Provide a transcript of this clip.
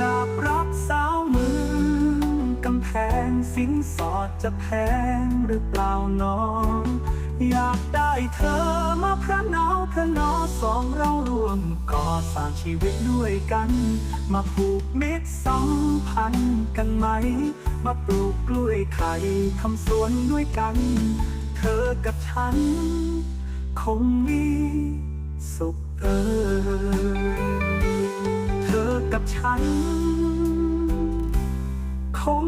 ดาบรักสาวมือกำแพงสินสอดจะแพงหรือเปล่าน้อง อยากได้เธอมาพระนาวพระนอสองเรารวมก่อสร้างชีวิตด้วยกัน มาผูกมิตรสัมพันธ์กันไหม มาปลูกกล้วยไข่ทำสวนด้วยกัน เธอกับฉัน คงมีสุขเออ กับฉัน คง